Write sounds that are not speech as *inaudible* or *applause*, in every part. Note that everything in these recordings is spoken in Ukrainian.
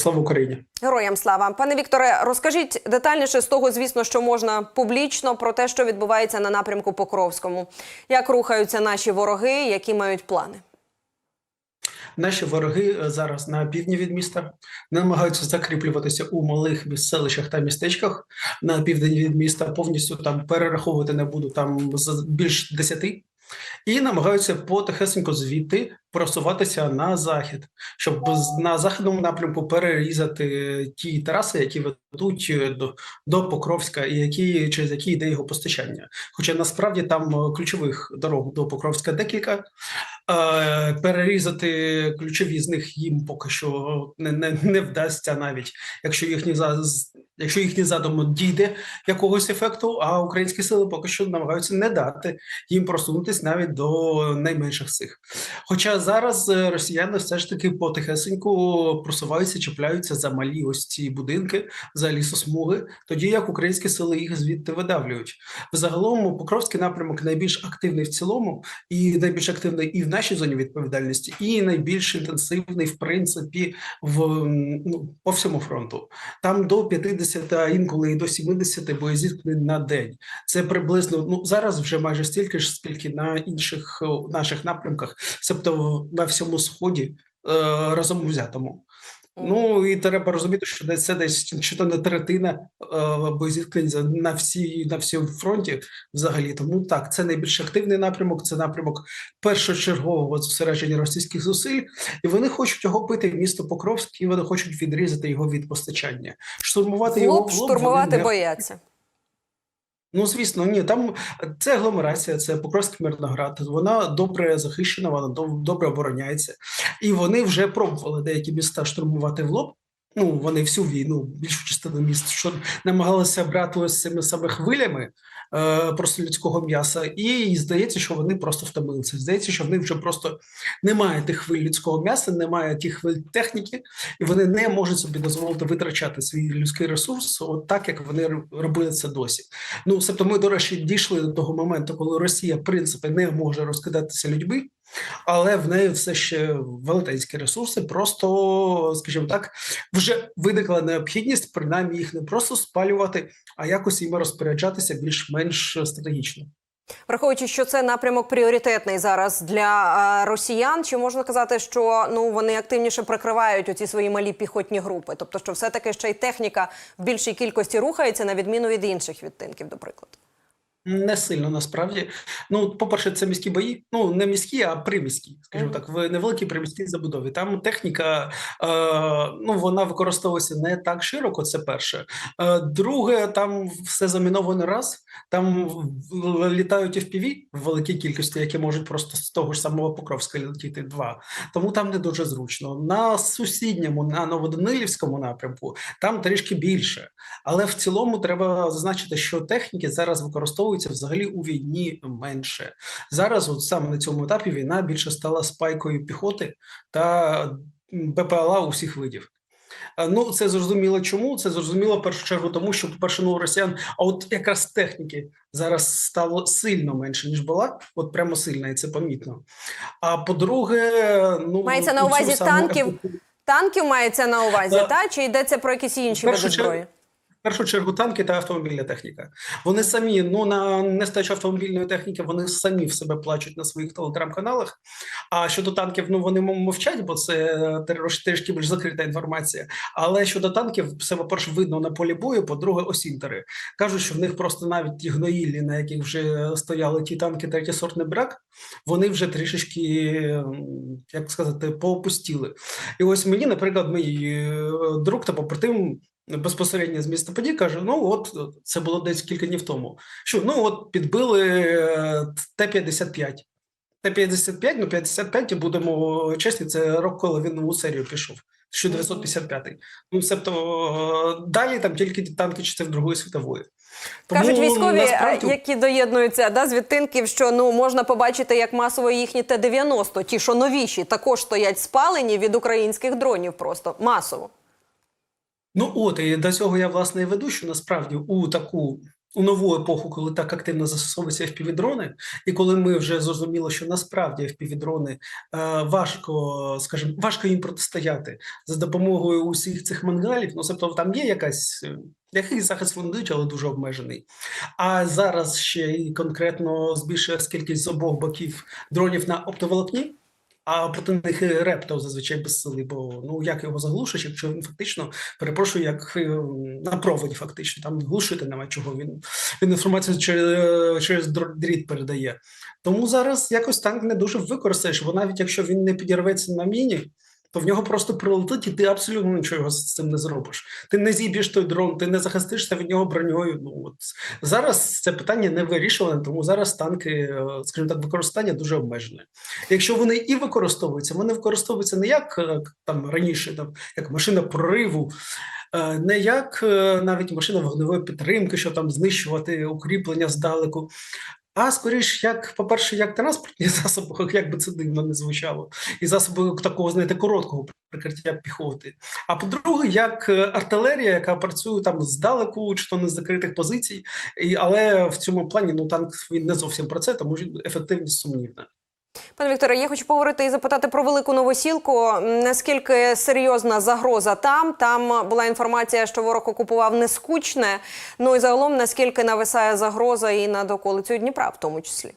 Слава Україні! Героям слава, пане Вікторе, розкажіть детальніше з того, звісно, що можна публічно про те, що відбувається на напрямку Покровському. Як рухаються наші вороги, які мають плани? Наші вороги е, зараз на півдні від міста намагаються закріплюватися у малих селищах та містечках на південь від міста. Повністю там перераховувати не буду там з більш десяти. І намагаються потихесенько звідти просуватися на захід, щоб на західному напрямку перерізати ті траси, які ведуть е, до, до Покровська, і які через які йде його постачання. Хоча насправді там е, ключових дорог до Покровська декілька. Е, Перерізати ключові з них їм поки що не, не, не вдасться навіть, якщо з- якщо їхній задум дійде якогось ефекту, а українські сили поки що намагаються не дати їм просунутись навіть до найменших цих. Хоча зараз е, росіяни все ж таки потихесеньку просуваються, чіпляються за малі ось ці будинки, за лісосмуги, тоді як українські сили їх звідти видавлюють. Взагалом Покровський напрямок найбільш активний в цілому, і найбільш активний і в нашій зоні відповідальності, і найбільш інтенсивний, в принципі, в ну, по всьому фронту. Там до 50, а інколи і до 70 боєзіткнень на день. Це приблизно ну зараз вже майже стільки ж, скільки на інших наших напрямках, себто на всьому сході е, разом взятому. Ну і треба розуміти, що це десь чи то не третина е, боєзіткнень на всій на всьому фронті взагалі. Тому так, це найбільш активний напрямок, це напрямок першочергового зосередження російських зусиль, і вони хочуть охопити місто Покровськ, і вони хочуть відрізати його від постачання. Штурмувати В його штурмувати бояться. Ну, звісно, ні, там це агломерація, це Покровський Мирноград. Вона добре захищена, вона доб- добре обороняється. І вони вже пробували деякі міста штурмувати в лоб. Ну, вони всю війну, більшу частину міст, що намагалися брати ось цими саме хвилями е, просто людського м'яса, і здається, що вони просто втомилися. Здається, що в них вже просто немає тих хвиль людського м'яса, немає тих хвиль техніки, і вони не можуть собі дозволити витрачати свій людський ресурс, от так як вони робили це досі. Ну, тобто, ми, до речі, дійшли до того моменту, коли Росія, в принципі, не може розкидатися людьми, але в неї все ще велетенські ресурси. Просто, скажімо так, вже виникла необхідність принаймні їх не просто спалювати, а якось їм розпоряджатися більш-менш стратегічно. Враховуючи, що це напрямок пріоритетний зараз для е, росіян, чи можна казати, що ну вони активніше прикривають оці свої малі піхотні групи? Тобто, що все таки ще й техніка в більшій кількості рухається на відміну від інших відтинків, до прикладу. Не сильно насправді. Ну, по-перше, це міські бої. Ну не міські, а приміські, скажімо так, в невеликій приміській забудові. Там техніка, е, ну вона використовується не так широко. Це перше. Е, друге, там все заміновано раз. Там в- літають FPV в великій кількості, які можуть просто з того ж самого Покровська летіти два. Тому там не дуже зручно. На сусідньому, на Новоданилівському напрямку, там трішки більше. Але в цілому треба зазначити, що техніки зараз використовуються взагалі у війні менше. Зараз, от саме на цьому етапі, війна більше стала спайкою піхоти та БПЛА усіх видів. Е, Ну, це зрозуміло чому. Це зрозуміло в першу чергу, тому що, по-перше, ну, росіян, а от якраз техніки зараз стало сильно менше, ніж була, от прямо сильно, і це помітно. А по-друге, ну Мається на увазі танків? епоху- Танків мається на увазі, Е, та чи йдеться про якісь інші види зброї? В першу чергу танки та автомобільна техніка. Вони самі ну на нестачу автомобільної техніки, вони самі в себе плачуть на своїх телеграм-каналах. А щодо танків, ну вони мовчать, бо це трішки більш закрита інформація. Але щодо танків, все по-перше, видно на полі бою. По-друге, осінтери кажуть, що в них просто навіть ті гноїлі, на яких вже стояли ті танки, третій сортний брак, вони вже трішечки, як сказати, поопустіли. І ось мені, наприклад, мій е, друг та побратим безпосередньо з міста Подій каже: ну от це було десь кілька днів тому. Що ну от підбили е, Т-55. Т-55, ну 55, будемо чесні, це рок, коли він у серію пішов. 1955. Ну, себто е, далі там тільки танки часів Другої світової. Тому, Кажуть військові, насправді, які доєднуються да, з відтинків, що ну можна побачити, як масово їхні Т-90, ті, що новіші, також стоять спалені від українських дронів, просто масово. Ну от і до цього я власне і веду, що насправді у таку у нову епоху, коли так активно застосовуються FPV-дрони, і коли ми вже зрозуміли, що насправді FPV-дрони е, важко, скажімо, важко їм протистояти за допомогою усіх цих мангалів. Ну, тобто там є якась е, якийсь захист вони дають, але дуже обмежений. А зараз ще і конкретно збільшує кількість з обох боків дронів на оптоволокні. А проти них і рептов зазвичай безсилий, бо ну як його заглушиш, якщо він фактично перепрошую, як е, на проводі, фактично там глушити нема чого. Він він інформацію через, через др- дріт передає. Тому зараз якось танк не дуже використаєш, бо навіть якщо він не підірветься на міні, то в нього просто прилетить, і ти абсолютно нічого з цим не зробиш. Ти не зіб'єш той дрон, ти не захистишся від нього броньою. Ну от зараз це питання не вирішуване, тому зараз танки, е, скажімо так, використання дуже обмежене. Якщо вони і використовуються, вони використовуються не як е, там раніше, там як машина прориву. е, Не як навіть машина вогневої підтримки, щоб там знищувати укріплення здалеку, а скоріш, як, по-перше, як транспортні *laughs* засоби, як би це дивно не звучало, і засоби такого, знаєте, короткого прикриття піхоти. А по-друге, як е, артилерія, яка працює там здалеку, чи то не з закритих позицій, і, але в цьому плані ну танк він не зовсім про це, тому що ефективність сумнівна. Пане Вікторе, я хочу поговорити і запитати про велику новосілку. Наскільки серйозна загроза там? Там була інформація, що ворог окупував нескучне. Ну і загалом наскільки нависає загроза і над околицею Дніпра, в тому числі.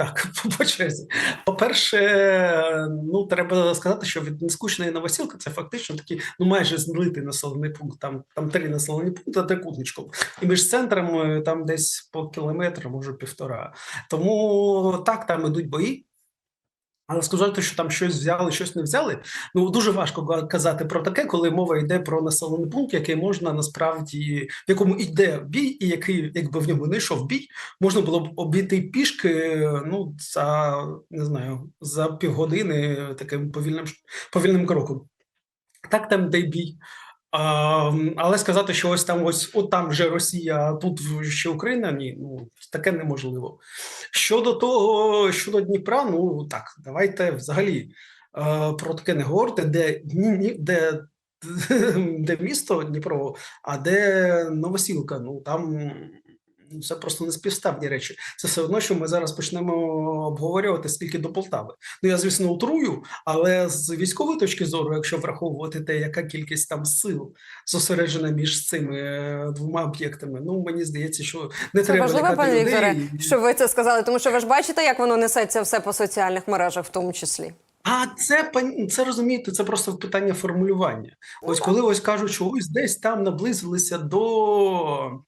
Е, так, *laughs* по- черзі. По-перше, ну треба сказати, що від нескучної новосілки це фактично такий, ну майже злитий населений пункт. Там там три населені пункти трикутничком. І між центрами там десь по кілометру, може півтора. Тому так, там ідуть бої. Але сказати, що там щось взяли, щось не взяли. Ну дуже важко казати про таке, коли мова йде про населений пункт, який можна насправді в якому йде бій, і який, якби в ньому не йшов бій, можна було б обійти пішки. Ну за не знаю, за півгодини таким повільним повільним кроком. Так там йде бій. Але сказати, що ось там, ось от там вже Росія, а тут ще Україна, ні, ну таке неможливо. Щодо того, щодо Дніпра, ну так, давайте взагалі е, про таке не говорити, де, ні, де, *laughs* де місто Дніпро, а де Новосілка. Ну там це просто не співставні речі. Це все одно, що ми зараз почнемо обговорювати скільки до Полтави. Ну я звісно утрую, але з військової точки зору, якщо враховувати те, яка кількість там сил зосереджена між цими е, двома об'єктами, ну мені здається, що не Це треба важливо, пане. Вікторе, що ви це сказали, тому що ви ж бачите, як воно несеться все по соціальних мережах, в тому числі. А це це розумієте, це просто питання формулювання. Ось коли ось кажуть, що ось десь там наблизилися до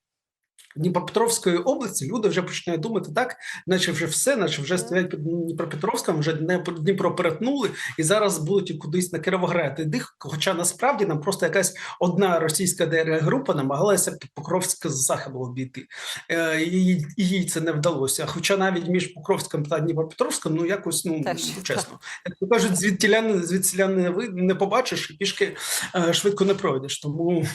Дніпропетровської області, люди вже починають думати так, наче вже все, наче вже стоять під Дніпропетровськом, вже Дніпро перетнули і зараз будуть кудись на Кіровоград іти. Хоча насправді нам просто якась одна російська ДРГ група намагалася під Покровськ з заходу обійти, Е, і, їй це не вдалося. Хоча навіть між Покровськом та Дніпропетровськом, ну якось ну Теж, чесно, як кажуть, звідтіля не звідсіля не побачиш і пішки е, швидко не пройдеш. Тому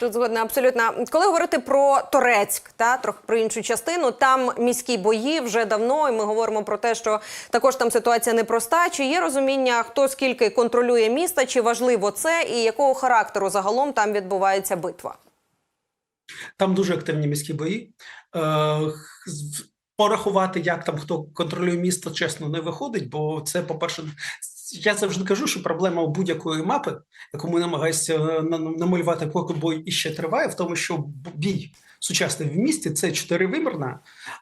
Тут згодна абсолютно. Коли говорити про Торецьк, та трохи про іншу частину, там міські бої вже давно, і ми говоримо про те, що також там ситуація непроста. Чи є розуміння, хто скільки контролює міста, чи важливо це, і якого характеру загалом там відбувається битва? Там дуже активні міські бої. Е, Порахувати, як там хто контролює місто, чесно, не виходить, бо це, по-перше, я завжди кажу, що проблема будь-якої мапи, яку ми намагаємося е, намалювати, поки бой іще триває, в тому, що бій сучасний в місті це чотиривимірна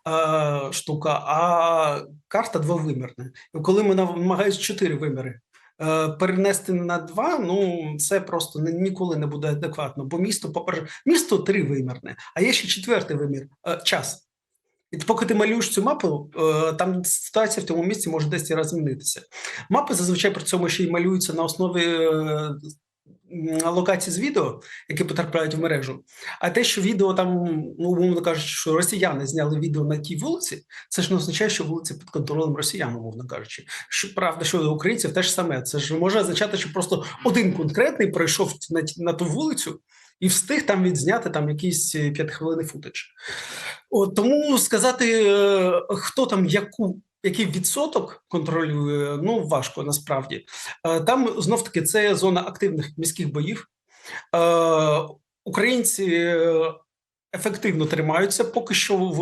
е, штука, а карта двовимірна. І коли ми намагаємося чотири виміри е, перенести на два, ну це просто ніколи не буде адекватно. Бо місто, по-перше, місто тривимірне, а є ще четвертий вимір е, час. І поки ти малюєш цю мапу, е, там ситуація в тому місці може десь раз змінитися. Мапи зазвичай при цьому ще й малюються на основі е, локацій з відео, які потрапляють в мережу. А те, що відео там, ну умовно кажучи, що росіяни зняли відео на тій вулиці, це ж не означає, що вулиця під контролем росіян, умовно кажучи. Що правда, що у українців теж саме. Це ж може означати, що просто один конкретний пройшов на, на ту вулицю і встиг там відзняти там якийсь е, п'ятихвилинний футаж. Тому сказати, е, хто там яку. Який відсоток контролює, ну важко насправді. Е, Там знов таки це зона активних міських боїв. Е, українці ефективно тримаються. Поки що в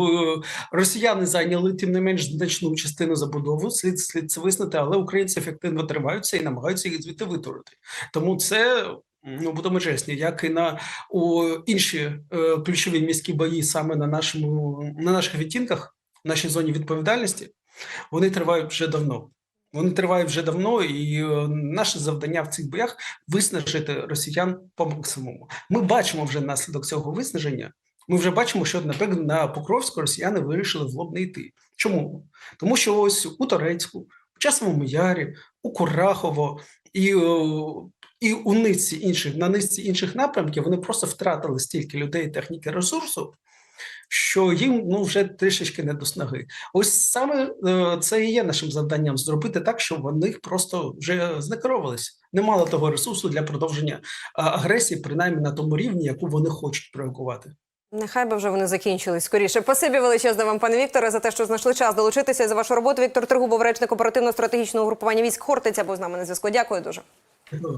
росіяни зайняли тим не менш значну частину забудови. Слід слід це визнати, але українці ефективно тримаються і намагаються їх звідти витворити. Тому це. Ну, будемо чесні, як і на у інші е, ключові міські бої саме на нашому на наших відтінках, в нашій зоні відповідальності, вони тривають вже давно. Вони тривають вже давно, і е, наше завдання в цих боях виснажити росіян по максимуму. Ми бачимо вже наслідок цього виснаження. Ми вже бачимо, що наприклад на Покровську росіяни вирішили в лоб не йти. Чому? Тому що ось у Торецьку, у Часовому Ярі, у Курахово і, е, і у низці інших на низці інших напрямків вони просто втратили стільки людей, техніки, ресурсу, що їм ну вже трішечки не до снаги. Ось саме е, це і є нашим завданням зробити так, щоб вони просто вже знекеровувалися. Не мали того ресурсу для продовження агресії, принаймні на тому рівні, яку вони хочуть провокувати. Нехай би вже вони закінчились скоріше. Спасибі величезне вам, пане Вікторе, за те, що знайшли час долучитися за вашу роботу. Віктор Тригубов, речник оперативно-стратегічного групування військ Хортиця, був з нами на зв'язку. Дякую дуже.